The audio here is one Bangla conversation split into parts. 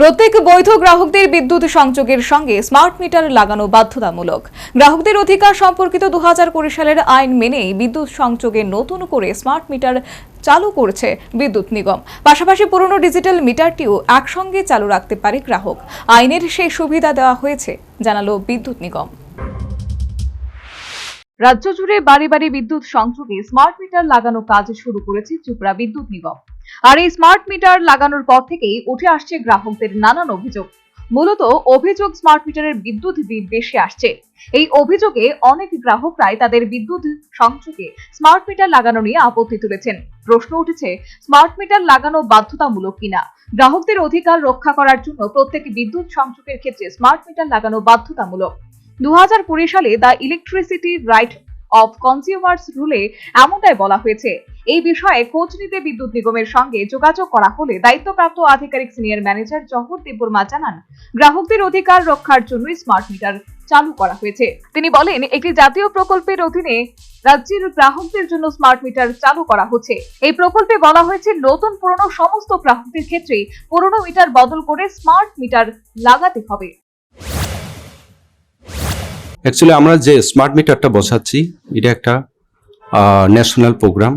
প্রত্যেক বৈধ গ্রাহকদের বিদ্যুৎ সংযোগের সঙ্গে স্মার্ট মিটার লাগানো বাধ্যতামূলক। গ্রাহকদের অধিকার সম্পর্কিত দুহাজার কুড়ি সালের আইন মেনেই বিদ্যুৎ সংযোগে নতুন করে স্মার্ট মিটার চালু করছে বিদ্যুৎ নিগম। পাশাপাশি পুরনো ডিজিটাল মিটারটিও একসঙ্গে চালু রাখতে পারে গ্রাহক। আইনের সেই সুবিধা দেওয়া হয়েছে, জানালো বিদ্যুৎ নিগম। রাজ্য জুড়ে বাড়ি বাড়ি বিদ্যুৎ সংযোগে স্মার্ট মিটার লাগানো কাজ শুরু করেছে ত্রিপুরা বিদ্যুৎ নিগম। আর এই স্মার্ট মিটার লাগানোর পর থেকেই উঠে আসছে গ্রাহকদের নানান অভিযোগ। মূলত অভিযোগ স্মার্ট মিটারের বিদ্যুৎ বিল বেশি আসছে। এই অভিযোগে অনেক গ্রাহকরাই তাদের বিদ্যুৎ সংযোগে স্মার্ট মিটার লাগানো নিয়ে আপত্তি তুলেছেন। প্রশ্ন উঠেছে স্মার্ট মিটার লাগানো বাধ্যতামূলক কিনা? গ্রাহকদের অধিকার রক্ষা করার জন্য প্রত্যেক বিদ্যুৎ সংযোগের ক্ষেত্রে স্মার্ট মিটার লাগানো বাধ্যতামূলক। দু হাজার কুড়ি সালে the electricity right of consumers রুলে এমনটাই বলা হয়েছে এই বিষয়ে খোঁজ নিতে বিদ্যুৎ নিগমের সঙ্গে যোগাযোগ করা হলে দায়িত্বপ্রাপ্ত আধিকারিক সিনিয়র ম্যানেজার জহর দেববর্মা জানান, গ্রাহকদের অধিকার রক্ষার জন্যই স্মার্ট মিটার চালু করা হয়েছে। তিনি বলেন, একটি জাতীয় প্রকল্পের অধীনে রাজ্যের গ্রাহকদের জন্য স্মার্ট মিটার চালু করা হচ্ছে। এই প্রকল্পে বলা হয়েছে, নতুন পুরনো সমস্ত গ্রাহকদের ক্ষেত্রে পুরনো মিটার বদল করে স্মার্ট মিটার লাগাতে হবে। অ্যাকচুয়ালি আমরা যে স্মার্ট মিটারটা বসাচ্ছি, এটা একটা ন্যাশনাল প্রোগ্রাম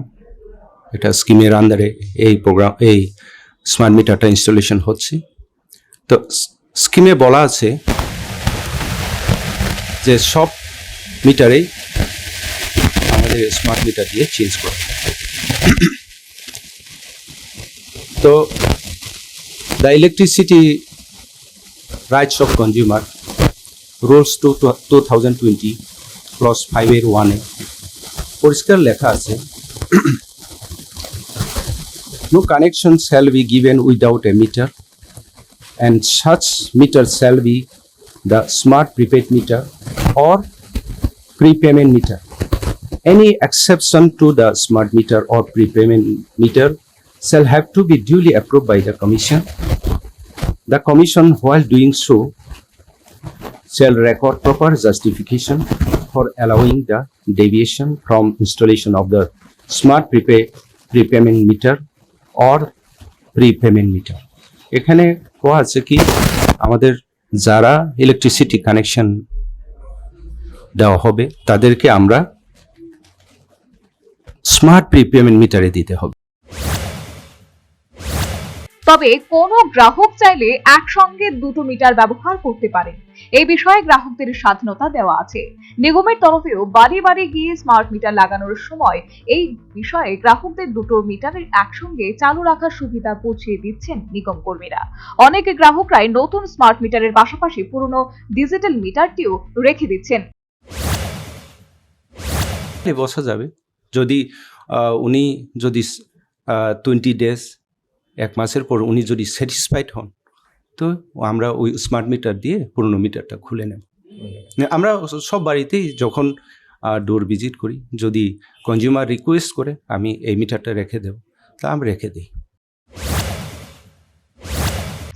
এটা স্কিমের আন্ডারে এই প্রোগ্রাম এই স্মার্ট মিটারটা ইনস্টলেশন হচ্ছে। তো স্কিমে বলা আছে যে সব মিটারেই আমাদের স্মার্ট মিটার দিয়ে চেঞ্জ করে তো the electricity rights of consumer rules to two thousand twenty clause ফাইভের ওয়ানে পরিষ্কার লেখা আছে No connection shall be given without a meter, and such meter shall be the smart prepaid meter or prepayment meter. Any exception to the smart meter or prepayment meter shall have to be duly approved by the Commission. The Commission, while doing so, shall record proper justification for allowing the deviation from installation of the smart prepay, prepayment meter or prepayment meter. এখানে কোয়া আছে কি? আমাদের যারা ইলেকট্রিসিটি কানেকশন দেওয়া হবে, তাদেরকে আমরা স্মার্ট প্রিপেমেন্ট মিটারে দিতে হবে। তবে কোনো গ্রাহক চাইলে একসঙ্গে দুটো মিটার ব্যবহার করতে পারেন। এই বিষয়ে গ্রাহকদের স্বাধীনতা দেওয়া আছে। নিগমের তরফেও বাড়ি বাড়ি গিয়ে স্মার্ট মিটার লাগানোর সময় এই বিষয়ে গ্রাহকদের দুটো মিটারের একসঙ্গে চালু রাখার সুবিধা পৌঁছিয়ে দিচ্ছেন নিগম কর্মীরা। অনেক গ্রাহকরাই নতুন স্মার্ট মিটারের পাশাপাশি পুরনো ডিজিটাল মিটারটিও রেখে দিচ্ছেন। বসা যাবে। যদি উনি যদি টোয়েন্টি ডেজ এক মাসের পর উনি যদি স্যাটিসফাইড হন তো আমরা ওই স্মার্ট মিটার দিয়ে পুরনো মিটারটা খুলে নেব। আমরা সব বাড়িতেই যখন ডোর ভিজিট করি, যদি কনজিউমার রিকোয়েস্ট করে, আমি এই মিটারটা রেখে দেব। তা আমি রেখে দিই।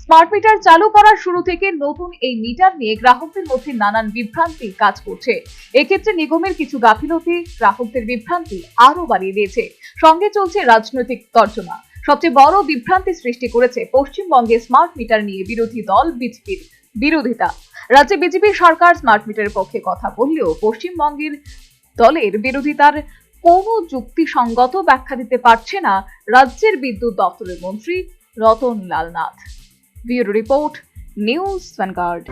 স্মার্ট মিটার চালু করার শুরু থেকে নতুন এই মিটার নিয়ে গ্রাহকদের মধ্যে নানান বিভ্রান্তি কাজ করছে। এক্ষেত্রে নিগমের কিছু গাফিলতি গ্রাহকদের বিভ্রান্তি আরও বাড়িয়ে দিয়েছে। সঙ্গে চলছে রাজনৈতিক তর্জমা। সবচেয়ে বড় বিভ্রান্তি সৃষ্টি করেছে পশ্চিমবঙ্গে স্মার্ট মিটার নিয়ে বিরোধী দল বিজেপির বিরোধিতা। রাজ্যে বিজেপি সরকার স্মার্ট মিটারের পক্ষে কথা বললেও পশ্চিমবঙ্গের দলের বিরোধিতার কোনো যুক্তিসঙ্গত ব্যাখ্যা দিতে পারছে না রাজ্যের বিদ্যুৎ দপ্তরের মন্ত্রী Ratan Lal Nath. Bureau report, News Vanguard